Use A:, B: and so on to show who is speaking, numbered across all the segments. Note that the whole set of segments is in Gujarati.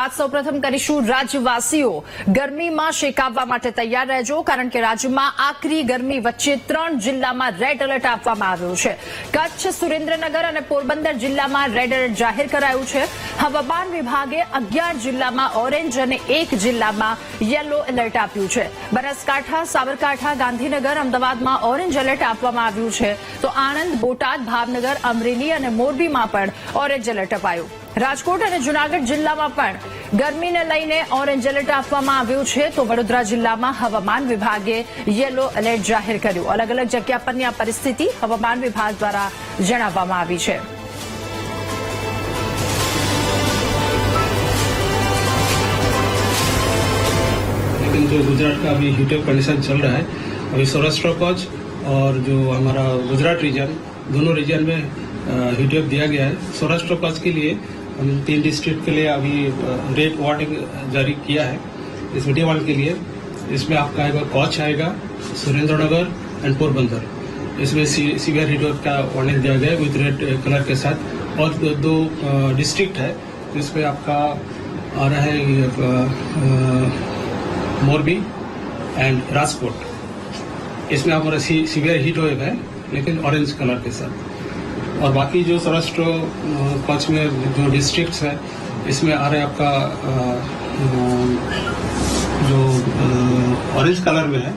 A: બાદ સૌપ્રથમ કરીશું રાજ્યવાસીઓ. ગરમીમાં શેકાવવા માટે તૈયાર રહેજો, કારણ કે રાજ્યમાં આકરી ગરમી વચ્ચે ત્રણ જિલ્લામાં રેડ એલર્ટ આપવામાં આવ્યું છે. કચ્છ, સુરેન્દ્રનગર અને પોરબંદર જિલ્લામાં રેડ એલર્ટ જાહેર કરાયું છે. હવામાન વિભાગે અગિયાર જિલ્લામાં ઓરેન્જ અને એક જિલ્લામાં યલો એલર્ટ આપ્યું છે. બનાસકાંઠા, સાબરકાંઠા, ગાંધીનગર, અમદાવાદમાં ઓરેન્જ એલર્ટ આપવામાં આવ્યું છે. તો આણંદ, બોટાદ, ભાવનગર, અમરેલી અને મોરબીમાં પણ ઓરેન્જ એલર્ટ અપાયું. રાજકોટ અને જૂનાગઢ જિલ્લામાં પણ ગરમીને લઈને ઓરેન્જ એલર્ટ આપવામાં આવ્યું છે તો વડોદરા જિલ્લામાં હવામાન વિભાગે યલો એલર્ટ જાહેર કર્યું અલગ અલગ જગ્યા પરની આ પરિસ્થિતિ હવામાન વિભાગ દ્વારા જણાવવામાં આવી છે
B: लेकिन जो गुजरात का अभी हीट कंडीशन चल रहा है अभी सौराष्ट्र कच्छ और जो हमारा गुजरात रीजन दोनों रीजन में हीट दिया गया है सौराष्ट्र कच्छ के लिए हम तीन डिस्ट्रिक्ट के लिए अभी रेड वार्निंग जारी किया है इस मीडिया वन के लिए। इसमें आपका आएगा कच्छ आएगा सुरेंद्र नगर एंड पोरबंदर। इसमें सीवियर हीट का वार्निंग दिया गया विद रेड कलर के साथ। और दो, डिस्ट्रिक्ट है जिसमें आपका आ रहा है मोरबी एंड राजकोट। इसमें हमारा सीवियर हीट वेव है लेकिन ऑरेंज कलर के साथ। और बाकी जो सौराष्ट्र कच्छ में जो डिस्ट्रिक्ट्स है, इसमें आ रहा आपका जो ऑरेंज कलर में है,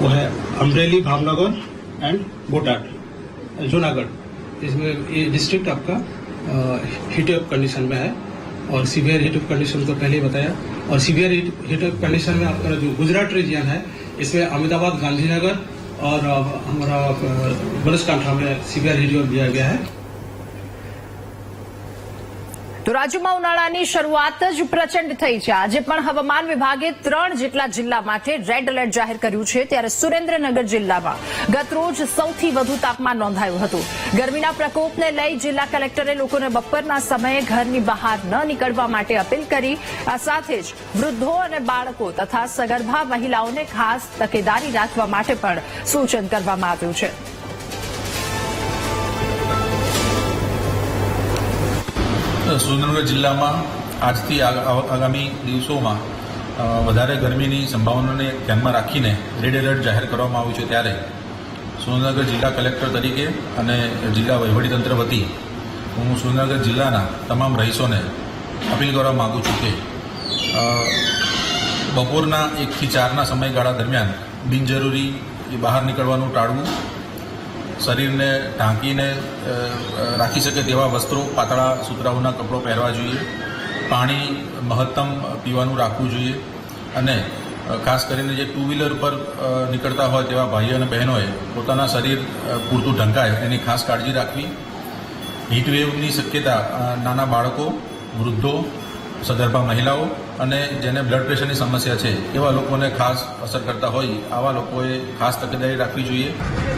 B: वो है अमरेली, भावनगर एंड बोटाट जूनागढ़। इसमें ये डिस्ट्रिक्ट आपका हीट वेव कंडीशन में है और सीवियर हीट वेव कंडीशन तो पहले ही बताया। और सीवियर हीट वेव कंडीशन में आपका जो गुजरात रीजन है, इसमें अहमदाबाद, गांधीनगर और अ, हमारा अ, बनासकांठा में सीवियर हीट वेव दिया गया है
A: તો રાજ્યમાં ઉનાળાની શરૂઆત જ પ્રચંડ થઈ છે. આજે પણ હવામાન વિભાગે ત્રણ જેટલા જિલ્લા માટે રેડ એલર્ટ જાહેર કર્યું છે. ત્યારે સુરેન્દ્રનગર જિલ્લામાં ગતરોજ સૌથી વધુ તાપમાન નોંધાયું હતું. ગરમીના પ્રકોપને લઈ જિલ્લા કલેક્ટરે લોકોને બપોરના સમયે ઘરની બહાર ન નીકળવા માટે અપીલ કરી. આ સાથે જ વૃદ્ધો અને બાળકો તથા સગર્ભા મહિલાઓને ખાસ તકેદારી રાખવા માટે પણ સૂચન કરવામાં આવ્યું છે.
C: સુરેન્દ્રનગર જિલ્લામાં આજથી આગ- આગ- આગામી દિવસોમાં વધારે ગરમીની સંભાવનાને ધ્યાનમાં રાખીને રેડ એલર્ટ જાહેર કરવામાં આવ્યું છે ત્યારે સુરેન્દ્રનગર જિલ્લા કલેક્ટર તરીકે અને જિલ્લા વહીવટીતંત્ર વતી હું સુરેન્દ્રનગર જિલ્લાના તમામ રહીશોને અપીલ કરવા માગું છું કે બપોરના એકથી ચારના સમયગાળા દરમિયાન બિનજરૂરી બહાર નીકળવાનું ટાળવું શરીરને ઢાંકીને રાખી શકે તેવા વસ્ત્રો, પાતળા સુતરાઉના કપડો પહેરવા જોઈએ. પાણી મહત્તમ પીવાનું રાખવું જોઈએ. અને ખાસ કરીને જે ટુ વ્હીલર પર નીકળતા હોય તેવા ભાઈઓ અને બહેનોએ પોતાના શરીર પૂરતું ઢંકાય એની ખાસ કાળજી રાખવી. હીટવેવની શક્યતા નાના બાળકો, વૃદ્ધો, સગર્ભા મહિલાઓ અને જેને બ્લડ પ્રેશરની સમસ્યા છે, એવા લોકોને ખાસ અસર કરતા હોય, આવા લોકોએ ખાસ તકેદારી રાખવી જોઈએ.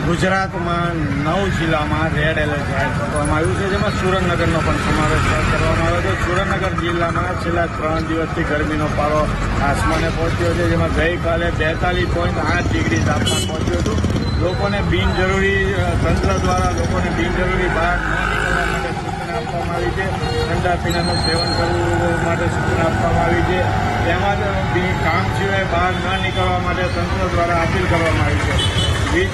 D: ગુજરાતમાં નવ જિલ્લામાં રેડ એલર્ટ જાહેર કરવામાં આવ્યું છે, જેમાં સુરેન્દ્રનગરનો પણ સમાવેશ કરવામાં આવ્યો છે. સુરેન્દ્રનગર જિલ્લામાં છેલ્લા ત્રણ દિવસથી ગરમીનો પારો આસમાને પહોંચ્યો છે, જેમાં ગઈકાલે બેતાલીસ પોઈન્ટ આઠ ડિગ્રી તાપમાન પહોંચ્યું હતું. લોકોને બિનજરૂરી તંત્ર દ્વારા લોકોને બિનજરૂરી બહાર ન આપવામાં આવી છે. ઠંડા પીણાનું સેવન કરવું માટે સૂચના આપવામાં આવી છે. તેમજ કામ સિવાય બહાર ન નીકળવા માટે તંત્ર દ્વારા અપીલ કરવામાં આવી છે. વીજ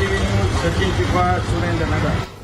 D: સચિન શીખવા સુરેન્દ્રનગર.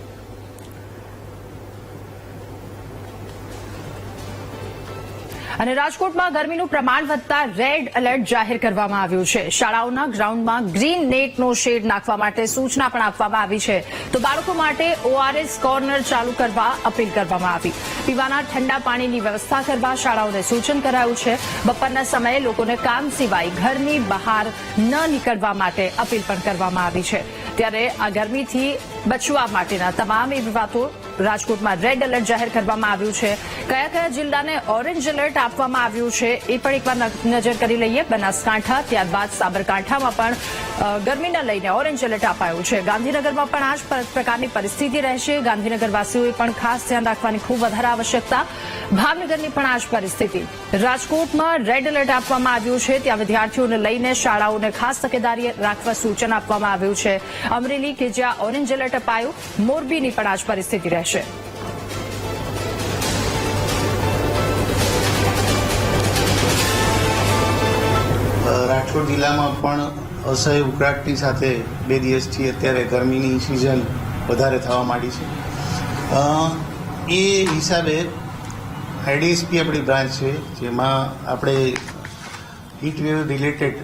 A: અને રાજકોટમાં ગરમીનું પ્રમાણ વધતા રેડ એલર્ટ જાહેર કરવામાં આવ્યું છે. શાળાઓના ગ્રાઉન્ડમાં ગ્રીન નેટનો શેડ નાખવા માટે સૂચના પણ આપવામાં આવી છે. તો બાળકો માટે ઓઆરએસ કોર્નર ચાલુ કરવા અપીલ કરવામાં આવી. પીવાના ઠંડા પાણીની વ્યવસ્થા કરવા શાળાઓને સૂચન કરાયું છે. બપોરના સમયે લોકોને કામ સિવાય ઘરની બહાર ન નીકળવા માટે અપીલ પણ કરવામાં આવી છે. ત્યારે આ ગરમીથી બચવા માટેના તમામ એવી વાતો રાજકોટમાં રેડ એલર્ટ જાહેર કરવામાં આવ્યું છે. કયા કયા જિલ્લાને ઓરેન્જ એલર્ટ આપવામાં આવ્યું છે એ પણ એકવાર નજર કરી લઈએ. બનાસકાંઠા, ત્યારબાદ સાબરકાંઠામાં પણ ગરમીને લઈને ઓરેન્જ એલર્ટ અપાયું છે. ગાંધીનગરમાં પણ આ જ પ્રકારની પરિસ્થિતિ રહેશે. ગાંધીનગરવાસીઓએ પણ ખાસ ધ્યાન રાખવાની ખૂબ વધારે આવશ્યકતા. ભાવનગરની પણ આ જ પરિસ્થિતિ. રાજકોટમાં રેડ એલર્ટ આપવામાં આવ્યું છે. ત્યાં વિદ્યાર્થીઓને લઈને શાળાઓને ખાસ તકેદારી રાખવા સૂચન આપવામાં આવ્યું છે. અમરેલી કે જ્યાં ઓરેન્જ એલર્ટ અપાયું, મોરબીની પણ આ જ પરિસ્થિતિ રહેશે.
E: રાજકોટ જિલ્લામાં પણ અસહ્ય ઉકળાટની સાથે બે દિવસથી અત્યારે ગરમીની સિઝન વધારે થવા માંડી છે. એ હિસાબે આઈડીએસપી આપણી બ્રાન્ચ છે, જેમાં આપણે હીટ વેવ રિલેટેડ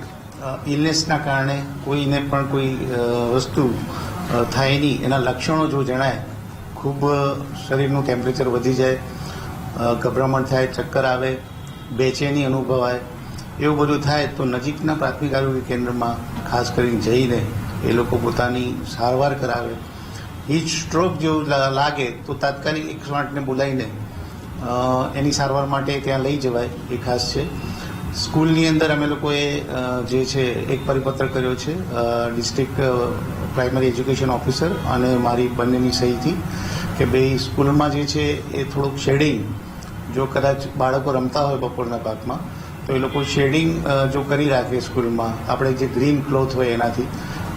E: ઇલનેસના કારણે કોઈને પણ કોઈ વસ્તુ થાય નહીં. એના લક્ષણો જો જણાય, ખૂબ શરીરનું ટેમ્પરેચર વધી જાય ગભરામણ થાય, ચક્કર આવે, બેચેની અનુભવાય એવું બધું થાય તો નજીકના પ્રાથમિક આરોગ્ય કેન્દ્રમાં ખાસ કરીને જઈને એ લોકો પોતાની સારવાર કરાવે. હીટ સ્ટ્રોક જેવું લાગે તો તાત્કાલિક એકસો આઠને બોલાવીને એની સારવાર માટે ત્યાં લઈ જવાય એ ખાસ છે. સ્કૂલની અંદર અમે લોકોએ જે છે એક પરિપત્ર કર્યો છે ડિસ્ટ્રિક્ટ પ્રાઇમરી એજ્યુકેશન ઓફિસર અને મારી બંનેની સહીથી કે ભાઈ સ્કૂલમાં જે છે એ થોડુંક શેડિંગ, જો કદાચ બાળકો રમતા હોય બપોરના ભાગમાં તો એ લોકો શેડિંગ જો કરી રાખે સ્કૂલમાં, આપણે જે ગ્રીન ક્લોથ હોય એનાથી,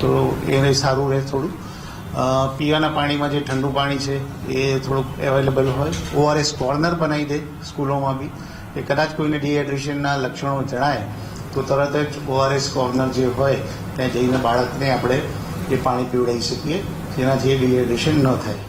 E: તો એને સારું રહે થોડું. પીવાના પાણીમાં જે ઠંડુ પાણી છે, એ થોડુંક અવેલેબલ હોય. ઓઆરએસ કોર્નર બનાવી દે સ્કૂલોમાં બી. એ કદાચ કોઈને ડિહાઇડ્રેશનના લક્ષણો જણાય, તો તરત જ ઓઆરએસ કોર્નર જે હોય, ત્યાં જઈને બાળકને આપણે એ પાણી પીવડાવી શકીએ, જેનાથી ડિહાઇડ્રેશન ન થાય.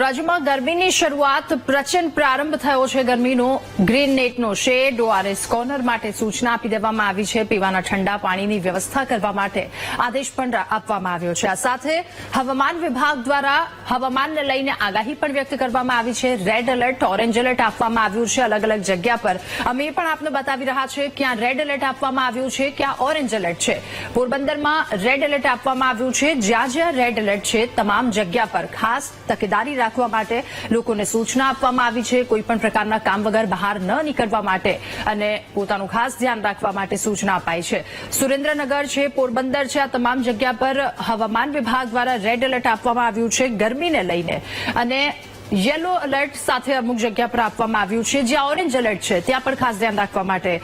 A: રાજ્યમાં ગરમીની શરૂઆત પ્રચંડ પ્રારંભ થયો છે ગરમીનો. ગ્રીન નેટનો શેડ ઓઆરએસ કોર્નર માટે સૂચના આપી દેવામાં આવી છે. પીવાના ઠંડા પાણીની વ્યવસ્થા કરવા માટે આદેશ પણ આપવામાં આવ્યો છે. આ સાથે હવામાન વિભાગ દ્વારા હવામાનને લઈને આગાહી પણ વ્યક્ત કરવામાં આવી છે. રેડ એલર્ટ ઓરેન્જ એલર્ટ આપવામાં આવ્યું છે અલગ અલગ જગ્યા પર. અમે પણ આપને બતાવી રહ્યા છે ક્યાં રેડ એલર્ટ આપવામાં આવ્યું છે ક્યાં ઓરેન્જ એલર્ટ છે. પોરબંદરમાં રેડ એલર્ટ આપવામાં આવ્યું છે. જ્યાં જ્યાં રેડ એલર્ટ છે, તમામ જગ્યા પર ખાસ તકેદારી રાખવા માટે લોકોને સૂચના આપવામાં આવી છે. કોઈ પણ પ્રકારના કામ વગર બહાર ન નીકળવા માટે અને પોતાનું ખાસ ધ્યાન રાખવા માટે સૂચના અપાઈ છે. સુરેન્દ્રનગર છે, પોરબંદર છે, આ તમામ જગ્યા પર હવામાન વિભાગ દ્વારા રેડ એલર્ટ આપવામાં આવ્યું છે ગરમીને લઈને. અને યલો એલર્ટ સાથે અમુક જગ્યા પર આપવામાં આવ્યું છે. જ્યાં ઓરેન્જ એલર્ટ છે, ત્યાં પણ ખાસ ધ્યાન રાખવા માટે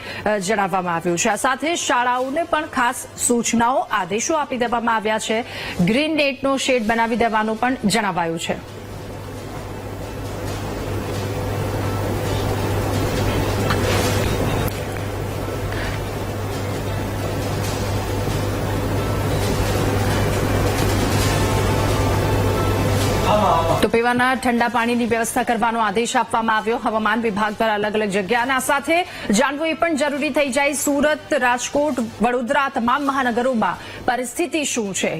A: જણાવવામાં આવ્યું છે. આ સાથે શાળાઓને પણ ખાસ સૂચનાઓ, આદેશો આપી દેવામાં આવ્યા છે. ગ્રીન નેટનો શેડ બનાવી દેવાનું પણ જણાવાયું છે. પીવાના ઠંડા પાણીની વ્યવસ્થા કરવાનો આદેશ આપવામાં આવ્યો. હવામાન વિભાગ દ્વારા અલગ અલગ જગ્યાના સાથે જાણવું એ પણ જરૂરી થઈ જાય. સુરત, રાજકોટ, વડોદરા તમામ મહાનગરોમાં પરિસ્થિતિ શું છે?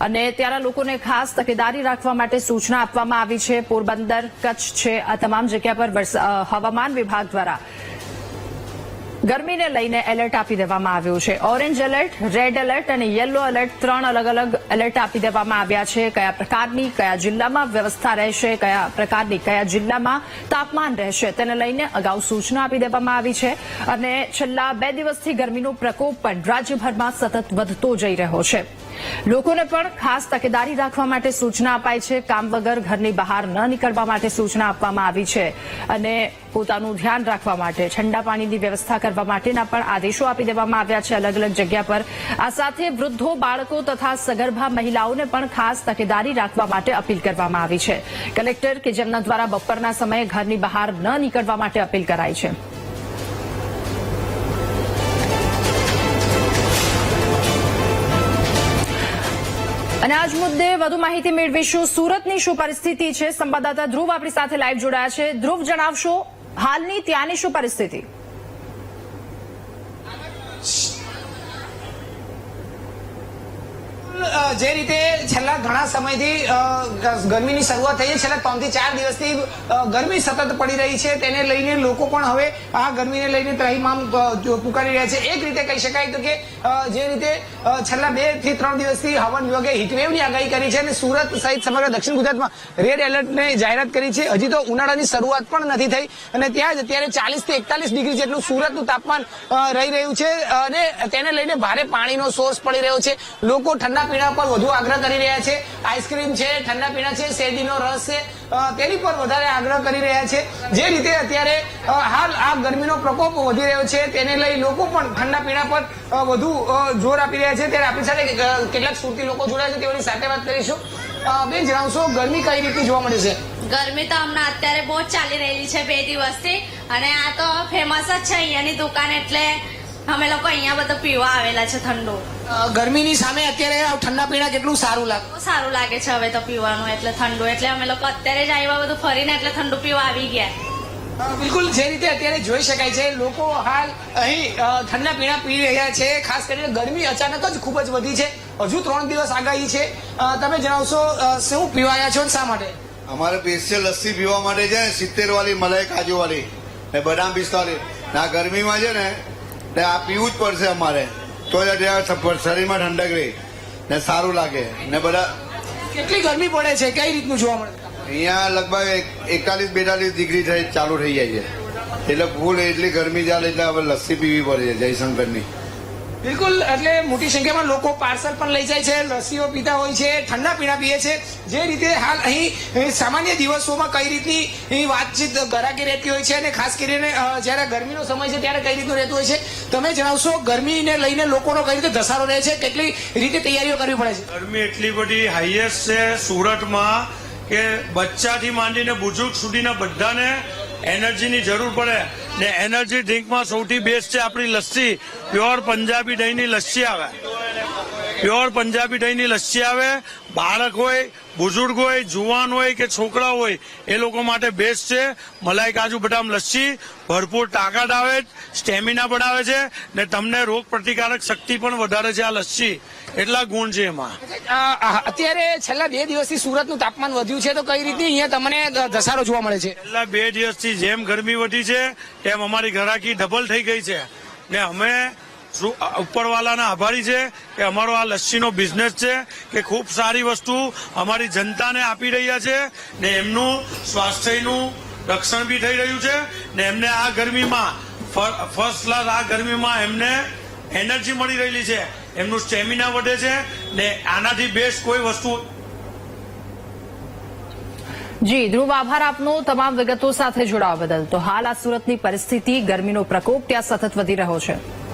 A: અને ત્યાંના લોકોને ખાસ તકેદારી રાખવા માટે સૂચના આપવામાં આવી છે. પોરબંદર, કચ્છ છે. આ તમામ જગ્યા પર હવામાન વિભાગ દ્વારા ગરમીને લઈને એલર્ટ આપી દેવામાં આવ્યું છે. ઓરેન્જ એલર્ટ, રેડ એલર્ટ અને યલો એલર્ટ ત્રણ અલગ અલગ એલર્ટ આપી દેવામાં આવ્યા છે. કયા પ્રકારની, કયા જિલ્લામાં વ્યવસ્થા રહેશે, કયા પ્રકારની, કયા જિલ્લામાં તાપમાન રહેશે તેને લઈને અગાઉ સૂચના આપી દેવામાં આવી છે. અને છેલ્લા બે દિવસથી ગરમીનો પ્રકોપ પણ રાજ્યભરમાં સતત વધતો જઈ રહ્યો છે. લોકોને પણ ખાસ તકેદારી રાખવા માટે સૂચના અપાઈ છે. કામ વગર ઘરની બહાર ન નીકળવા માટે સૂચના આપવામાં આવી છે અને પોતાનું ધ્યાન રાખવા માટે, ઠંડા પાણીની વ્યવસ્થા કરવા માટેના પણ આદેશો આપી દેવામાં આવ્યા છે અલગ અલગ જગ્યા પર. આ સાથે વૃદ્ધો, બાળકો તથા સગર્ભા મહિલાઓને પણ ખાસ તકેદારી રાખવા માટે અપીલ કરવામાં આવી છે. કલેક્ટર કે જેમના દ્વારા બપોરના સમયે ઘરની બહાર ન નીકળવા માટે અપીલ કરાઈ છે. અને આજ મુદ્દે વધુ માહિતી મેળવીશું. સુરતની શું પરિસ્થિતિ છે? સંવાદદાતા ધ્રુવ આપણી સાથે લાઈવ જોડાયા છે. ધ્રુવ, જણાવશો હાલની ત્યાંની શું પરિસ્થિતિ?
F: જે રીતે છેલ્લા ઘણા સમયથી ગરમીની શરૂઆત થઈ છે, છેલ્લા ત્રણથી ચાર દિવસથી ગરમી સતત પડી રહી છે, તેને લઈને લોકો પણ હવે આ ગરમીને લઈને ત્રહીમામ પુકારી રહ્યા છે. એક રીતે કહી શકાય તો કે જે રીતે છેલ્લા બેથી ત્રણ દિવસથી હવામાન વિભાગે હીટવેવની આગાહી કરી છે અને સુરત સહિત સમગ્ર દક્ષિણ ગુજરાતમાં રેડ એલર્ટને જાહેરાત કરી છે. હજી તો ઉનાળાની શરૂઆત પણ નથી થઈ અને ત્યાં જ અત્યારે ચાલીસથી એકતાલીસ ડિગ્રી જેટલું સુરતનું તાપમાન રહી રહ્યું છે અને તેને લઈને ભારે પાણીનો સોર્સ પડી રહ્યો છે. લોકો ઠંડા પીણા પર વધુ આગ્રહ કરી રહ્યા છે. આઈસ્ક્રીમ છે, ઠંડા પીણા છે, શેરડીનો રસ છે તેની પર વધારે આગ્રહ કરી રહ્યા છે. જે રીતે અત્યારે હાલ આ ગરમીનો પ્રકોપ વધી રહ્યો છે, તેને લઈ લોકો પણ ઠંડા પીણા પર વધુ જોર આપી રહ્યા છે. ત્યારે આપણી સાથે કેટલાક સુરતી લોકો જોડાયા છે, તેઓની સાથે વાત કરીશું. બેન, જણાવશો, ગરમી કઈ રીતે જોવા મળે છે?
G: ગરમી તો હમણાં અત્યારે બહુ ચાલી રહેલી છે બે દિવસથી. અને આ તો ફેમસ જ છે અહીંયાની દુકાન એટલે અમે લોકો અહીંયા બધા પીવા આવેલા છે ઠંડો.
F: ગરમીની સામે અત્યારે ઠંડા પીણા કેટલું સારું લાગે?
G: બહુ સારું લાગે છે હવે તો પીવાનું એટલે ઠંડુ. એટલે અમે લોકો અત્યારે જ આવ્યા બધું ફરીને એટલે ઠંડુ પીવા આવી ગયા.
F: બિલકુલ જે રીતે અત્યારે જોઈ શકાય છે લોકો હાલ અહીં ઠંડા પીણા પી રહ્યા છે. ખાસ કરીને ગરમી અચાનક જ ખૂબ જ વધી છે. હજુ ત્રણ દિવસ આગાહી છે. તમે જણાવશો શું પીવાયા છો શા માટે?
H: અમારે સ્પેશિયલ લસ્સી પીવા માટે છે સિત્તેર વાળી મલાઈ કાજુ વાળી ને બદામ પિસ્તાળી ના આ ગરમીમાં છે ને ને આ પીવું જ પડશે અમારે. તો શરીરમાં ઠંડક રહે. ને સારું લાગે. ને બધા
F: કેટલી ગરમી પડે છે? કઈ રીતનું જોવા મળે?
H: અહીંયા લગભગ એકતાલીસ બેતાલીસ ડિગ્રી થઈ ચાલુ થઈ જાય છે. એટલે ફૂલ એટલી ગરમી ચાલે એટલે હવે લસ્સી પીવી પડે છે જયશંકરની.
F: બિલકુલ, એટલે મોટી સંખ્યામાં લોકો પાર્સલ પણ લઈ જાય છે, લસ્સીઓ પીતા હોય છે, ઠંડા પીણા પીએ છે. જે રીતે હાલ અહીં સામાન્ય દિવસોમાં કઈ રીતની વાતચીત ગરાકી રહેતી હોય છે અને ખાસ કરીને જ્યારે ગરમીનો સમય છે ત્યારે કઈ રીતનું રહેતું હોય છે, તમે જણાવશો ગરમીને લઈને લોકોનો કઈ રીતે ધસારો રહે છે, કેટલી રીતે તૈયારીઓ કરવી પડે છે?
D: ગરમી એટલી બધી હાઈએસ્ટ છે સુરતમાં કે બચ્ચાથી માંડીને બુઝુર્ગ સુધીના બધાને એનર્જીની જરૂર પડે. ને એનર્જી ડ્રિંકમાં સૌથી બેસ્ટ છે આપણી લસ્સી. પ્યોર પંજાબી દહીંની લસ્સી આવે. પ્યોર પંજાબી દહીંની લસ્સી આવે. બાળક હોય બુઝુર્ગ હોય જુવાન હોય કે છોકરા હોય એ લોકો માટે બેસ્ટ છે. મલાઈ કાજુ બદામ લસ્સી ભરપૂર તાકાત આવે સ્ટેમિના આવે છે ને તમને રોગ પ્રતિકારક શક્તિ પણ વધારે છે આ લસ્સી. એટલા ગુણ છે એમાં.
F: અત્યારે છેલ્લા બે દિવસથી સુરતનું તાપમાન વધ્યું છે તો કઈ રીતે અહીંયા તમને ધસારો જોવા મળે છે?
D: છેલ્લા બે દિવસથી જેમ ગરમી વધી છે તેમ અમારી ઘરાકી ડબલ થઈ ગઈ છે. ને અમે ઉપરવાલાના આભારી છે કે અમારો આ લસ્સીનો બિઝનેસ છે કે ખૂબ સારી વસ્તુ અમારી જનતાને આપી રહ્યા છે ને એમનું સ્વાસ્થ્યનું રક્ષણ બી થઈ રહ્યું છે ને એમને આ ગરમીમાં ફર્સ્ટ ક્લાસ આ ગરમીમાં એમને એનર્જી મળી રહેલી છે. એમનું સ્ટેમિના વધે છે ને આનાથી બેસ્ટ કોઈ વસ્તુ
A: જી, ધ્રુવ, આભાર આપનો. તમામ વિગતો સાથે જોડાવા બદલ. તો હાલ આ સુરતની પરિસ્થિતિ, ગરમીનો પ્રકોપ ત્યાં સતત વધી રહ્યો છે.